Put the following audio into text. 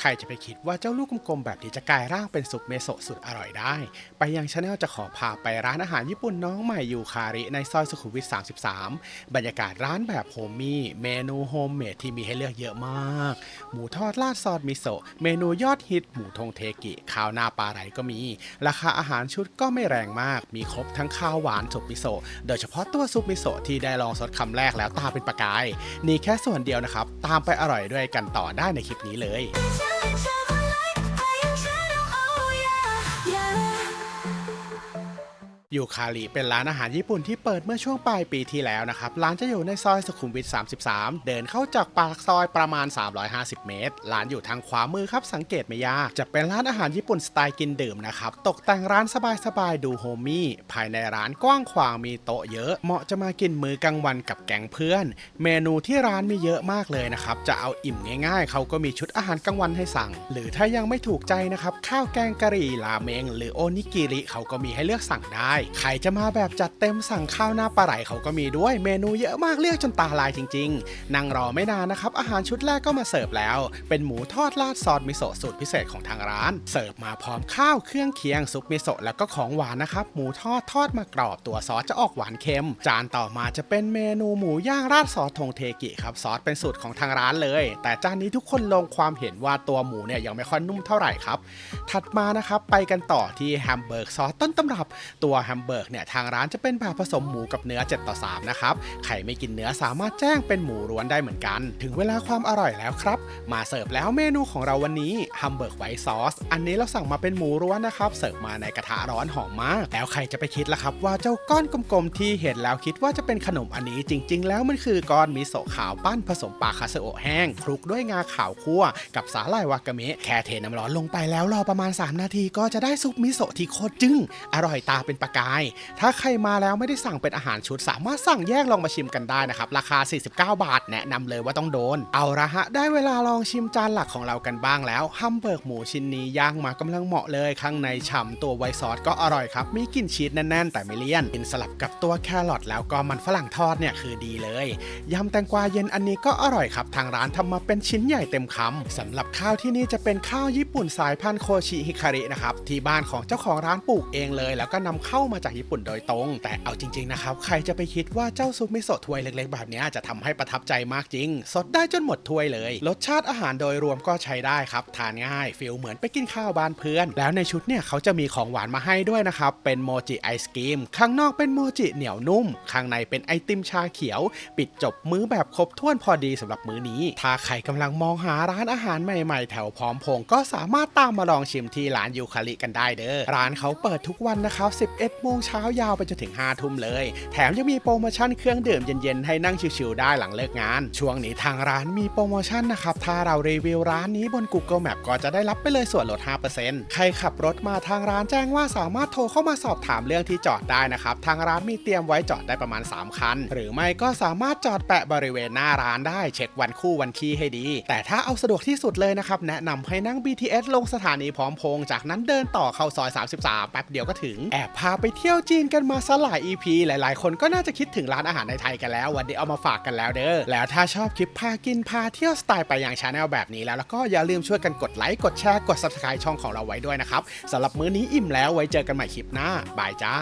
ใครจะไปคิดว่าเจ้าลูกกลมๆแบบนี้จะกลายร่างเป็นซุปเมโซะสุดอร่อยได้ ไปยังชาแนลจะขอพาไปร้านอาหารญี่ปุ่นน้องใหม่ยูคาริในซอยสุขุมวิท 33 บรรยากาศร้านแบบโฮมมี่เมนูโฮมเมดที่มีให้เลือกเยอะมาก หมูทอดราดซอสมิโซะเมนูยอดฮิต หมูทงเทกิข้าวหน้าปลาไหลก็มี ราคาอาหารชุดก็ไม่แรงมาก มีครบทั้งข้าวหวานซุปมิโซะโดยเฉพาะตัวซุปมิโซะที่ได้ลองซดคำแรกแล้วตาเป็นประกายนี่แค่ส่วนเดียวนะครับตามไปอร่อยด้วยกันต่อได้ในคลิปนี้เลย Sunshine. ยูคาริเป็นร้านอาหารญี่ปุ่นที่เปิดเมื่อช่วงปลายปีที่แล้วนะครับ ร้านจะอยู่ในซอยสุขุมวิท 33 เดินเข้าจากปากซอยประมาณ 350 เมตร ร้านอยู่ทางขวามือครับ สังเกตไม่ยาก จะเป็นร้านอาหารญี่ปุ่นสไตล์กินดื่มนะครับ ตกแต่งร้านสบายๆ ดูโฮมี่ ภายในร้านกว้างขวางมีโต๊ะเยอะ เหมาะจะมากินมื้อกลางวันกับแก๊งเพื่อน เมนูที่ร้านมีเยอะมากเลยนะครับ จะเอาอิ่มง่าย ๆ เขาก็มีชุดอาหารกลางวันให้สั่ง หรือถ้ายังไม่ถูกใจนะครับ ข้าวแกงกะหรี่ราเมง หรือโอนิกิริเขาก็มีให้เลือกสั่งได้ใครจะมาแบบจัดเต็มสั่งข้าวหน้าปลาไหลเขาก็มีด้วย เมนูเยอะมากเลือกจนตาลายจริง ๆ นั่งรอไม่นานนะครับ อาหารชุดแรกก็มาเสิร์ฟแล้ว เป็นหมูทอดราดซอสมิโซะสูตรพิเศษของทางร้าน เสิร์ฟมาพร้อมข้าวเครื่องเคียงซุปมิโซะแล้วก็ของหวานนะครับ หมูทอดทอดมากรอบตัวซอสจะออกหวานเค็ม จานต่อมาจะเป็นเมนูหมูย่างราดซอสทงเทกิครับซอสเป็นสูตรของทางร้านเลย แต่จานนี้ทุกคนลงความเห็นว่าตัวหมูเนี่ยยังไม่ค่อยนุ่มเท่าไหร่ครับ ถัดมานะครับไปกันต่อที่แฮมเบอร์กซอสต้นตำรับตัวแฮแฮมเบอร์กเนี่ยทางร้านจะเป็นแบบผสมหมูกับเนื้อ 7 ต่อ 3 นะครับ ใครไม่กินเนื้อสามารถแจ้งเป็นหมูล้วนได้เหมือนกัน ถึงเวลาความอร่อยแล้วครับ มาเสิร์ฟแล้วเมนูของเราวันนี้แฮมเบอร์กไวท์ซอส อันนี้เราสั่งมาเป็นหมูล้วนนะครับ เสิร์ฟมาในกระทะร้อนหอมมาก แล้วใครจะไปคิดล่ะครับ ว่าเจ้าก้อนกลมๆที่เห็นแล้วคิดว่าจะเป็นขนมอันนี้จริง ๆ แล้วมันคือก้อนมิโซะขาวปั้นผสมปลาคาเซโอะแห้งคลุกด้วยงาขาวคั่วกับสาหร่ายวากาเมะแค่เทน้ำร้อนลงไปแล้วรอประมาณ 3 นาทีก็จะได้ซุปมิโซะที่โคตรจึ้งอร่อยตาเป็นประกาย ถ้าใครมาแล้วไม่ได้สั่งเป็นอาหารชุด สามารถสั่งแยกลองมาชิมกันได้นะครับ ราคา 49 บาท แนะนำเลยว่าต้องโดน เอาละฮะ ได้เวลาลองชิมจานหลักของเรากันบ้างแล้วฮัมเบอร์กหมูชิ้นนี้ย่างมากำลังเหมาะเลย ข้างในฉ่ำตัวไวซอสก็อร่อยครับ มีกลิ่นชีสแน่นๆ แต่ไม่เลี่ยนกินสลับกับตัวแครอทแล้วก็มันฝรั่งทอดเนี่ยคือดีเลยยำแตงกวาเย็นอันนี้ก็อร่อยครับ ทางร้านทำมาเป็นชิ้นใหญ่เต็มคำสำหรับข้าวที่นี่จะเป็นข้าวญี่ปุ่นสายพันธุ์โคชิฮิคารินะครับที่บ้านของเจ้าของร้านปลูกเองเลย แล้วก็นำเข้ามาจากญี่ปุ่นโดยตรง แต่เอาจริงๆนะครับ ใครจะไปคิดว่าเจ้าซุปมิโซะถ้วยเล็กๆ แบบนี้จะทำให้ประทับใจมากจริง สดได้จนหมดถ้วยเลย รสชาติอาหารโดยรวมก็ใช้ได้ครับ ทานง่ายฟิลเหมือนไปกินข้าวบ้านเพื่อน แล้วในชุดเนี่ยเขาจะมีของหวานมาให้ด้วยนะครับ เป็นโมจิไอศกรีม ข้างนอกเป็นโมจิเหนียวนุ่ม ข้างในเป็นไอติมชาเขียว ปิดจบมื้อแบบครบถ้วนพอดีสำหรับมื้อนี้ ถ้าใครกำลังมองหาร้านอาหารใหม่ๆ แถวพร้อมพงก็สามารถตามมาลองชิมที่ร้านยูคาริกันได้เด้อ ร้านเขาเปิดทุกวันนะครับ 11โมงเช้ายาวไปจนถึง 5 ทุ่มเลย แถมยังมีโปรโมชั่นเครื่องดื่มเย็นๆ ให้นั่งชิวๆได้หลังเลิกงาน ช่วงนี้ทางร้านมีโปรโมชั่นนะครับ ถ้าเรารีวิวร้านนี้บน Google Map ก็จะได้รับไปเลยส่วนลด 5%ใครขับรถมาทางร้านแจ้งว่าสามารถโทรเข้ามาสอบถามเรื่องที่จอดได้นะครับ ทางร้านมีเตรียมไว้จอดได้ประมาณ 3 คัน หรือไม่ก็สามารถจอดแปะบริเวณหน้าร้านได้เช็ควันคู่วันคีให้ดี แต่ถ้าเอาสะดวกที่สุดเลยนะครับแนะนำให้นั่ง BTS ลงสถานีพร้อมพง จากนั้นเดินต่อเข้าซอย 33 แป๊บเดียวก็ถึง แอบพาไปเที่ยวจีนกันมาสลาย EP หลาย ๆ คนก็น่าจะคิดถึงร้านอาหารในไทยกันแล้ว วันนี้เอามาฝากกันแล้วเด้อ แล้วถ้าชอบคลิปพากินพาเที่ยวสไตล์ไปอย่างชาแนลแบบนี้แล้วแล้วก็อย่าลืมช่วยกันกดไลค์กดแชร์กด subscribe ช่องของเราไว้ด้วยนะครับสำหรับมื้อนี้อิ่มแล้วไว้เจอกันใหม่คลิปหน้าบายจ้า